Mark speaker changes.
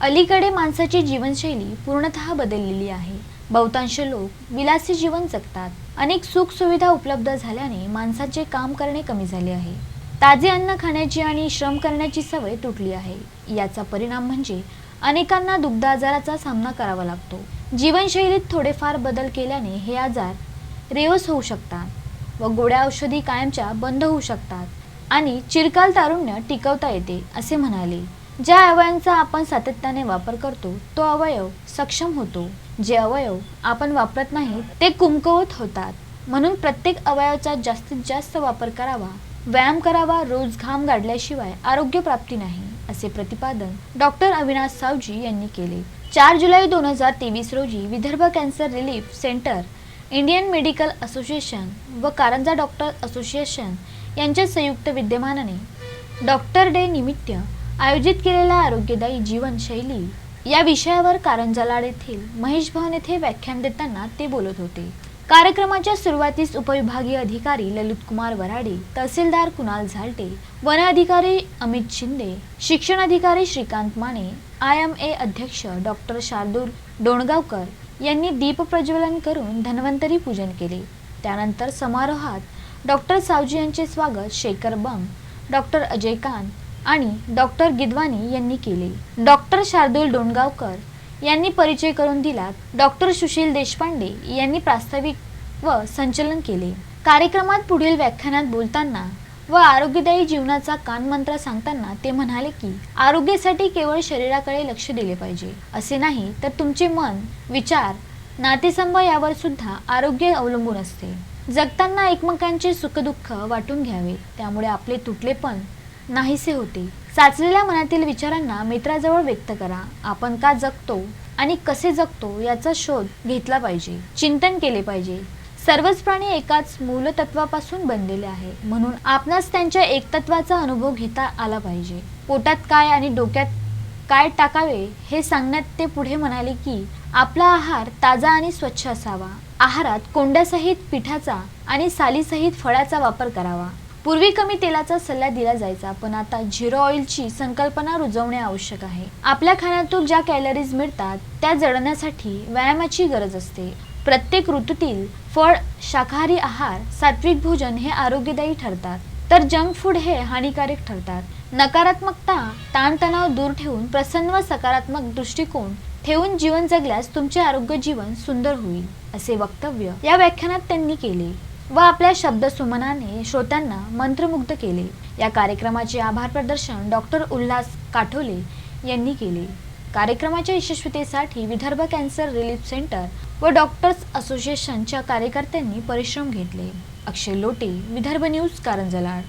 Speaker 1: अलीकडे माणसाची जीवनशैली पूर्णतः बदललेली आहे. बहुतांश लोक विलासी जीवन जगतात. अनेक सुख सुविधा उपलब्ध झाल्याने माणसाचे काम करणे कमी झाले आहे. ताजे अन्न खाण्याची आणि श्रम करण्याची सवय तुटली आहे. याचा परिणाम म्हणजे अनेकांना दुग्ध आजाराचा सामना करावा लागतो. जीवनशैलीत थोडेफार बदल केल्याने हे आजार रेवस होऊ शकतात व गोड्या औषधी कायमच्या बंद होऊ शकतात आणि चिरकाल तारुण्य टिकवता येते असे म्हणाले. ज्या अवयवांचा आपण सातत्याने वापर करतो तो अवयव सक्षम होतो. जे अवयव आपण वापरत नाही ते कुमकवत होतात. म्हणून प्रत्येक अवयवाचा जास्तीत जास्त वापर करावा. व्यायाम करावा रोज घाम गाडल्याशिवाय आरोग्य प्राप्ती नाही असे प्रतिपादन डॉक्टर अविनाश सावजी यांनी केले. चार जुलै दोन हजार तेवीस रोजी Vidarbha cancer relief centre Indian medical association व कारंजा डॉक्टर असोसिएशन यांच्या संयुक्त विद्यमानाने डॉक्टर डे निमित्त आयोजित केलेल्या आरोग्यदायी जीवनशैली या विषयावर कारंजालाड येथील महेश भवन येथे व्याख्यान देताना ते बोलत होते. कार्यक्रमाच्या सुरुवातीस उपविभागीय अधिकारी ललित कुमार वराडे तहसीलदार कुणाल झालटे वन अधिकारी अमित शिंदे शिक्षण अधिकारी Shrikant Mane I M A अध्यक्ष डॉक्टर शार्दूल डोणगावकर यांनी दीप प्रज्वलन करून धन्वंतरी पूजन केले. त्यानंतर समारोहात डॉक्टर सावजी यांचे स्वागत शेखर बंग डॉक्टर अजय कांत आणि डॉक्टर गिदवानी यांनी केले. डॉक्टर शार्दूल डोणगावकर यांनी परिचय करून दिला. डॉक्टर सुशील देशपांडे यांनी प्रास्ताविक व संचलन केले. कार्यक्रमात पुढील व्याख्यानात बोलताना व आरोग्यदायी जीवनाचा कानमंत्र सांगताना ते म्हणाले की आरोग्यासाठी केवळ शरीराकडे लक्ष दिले पाहिजे. असे नाही तर तुमचे मन विचार नातेसंब यावर सुद्धा आरोग्य अवलंबून असते. जगताना एकमेकांचे सुखदुःख वाटून घ्यावे. त्यामुळे आपले तुटलेपण नाहीसे होते. साचलेल्या मनातील विचारांना मित्राजवळ व्यक्त करा. आपण का जगतो आणि कसे जगतो याचा शोध घेतला पाहिजे. चिंतन केले पाहिजे. सर्वच प्राणी एकाच मूलतत्वापासून बनलेले आहे. म्हणून आपणास त्यांच्या एकतत्वाचा अनुभव घेता आला पाहिजे. पोटात काय आणि डोक्यात काय टाकावे हे सांगण्यात ते पुढे म्हणाले की आपला आहार ताजा आणि स्वच्छ असावा. आहारात कोंड्यासहित पिठाचा आणि सालीसहित फळाचा वापर करावा. पूर्वी कमी तेलाचा सल्ला दिला जायचा पण आता झिरो ऑइलची संकल्पना रुजवणे आवश्यक आहे. आपल्या खाण्यातून ज्या कॅलरीज मिळतात त्या जळण्यासाठी व्यायामाची गरज असते. प्रत्येक ऋतूतील फळ शाकाहारी आहार सात्विक भोजन हे आरोग्यदायी ठरतात. तर जंक फूड हे हानिकारक ठरतात. नकारात्मकता ताणतणाव दूर ठेवून प्रसन्न व सकारात्मक दृष्टिकोन ठेवून जीवन जगल्यास तुमचे आरोग्य जीवन सुंदर होईल असे वक्तव्य या व्याख्यानात त्यांनी केले. व आपल्या शब्दसुमनाने श्रोत्यांना मंत्रमुग्ध केले. या कार्यक्रमाचे आभार प्रदर्शन डॉक्टर उल्हास काठोले यांनी केले. कार्यक्रमाच्या यशस्वीतेसाठी विदर्भ कॅन्सर रिलीफ सेंटर व डॉक्टर्स असोसिएशनच्या कार्यकर्त्यांनी परिश्रम घेतले. अक्षय लोटे विदर्भ न्यूज कारंजलाड.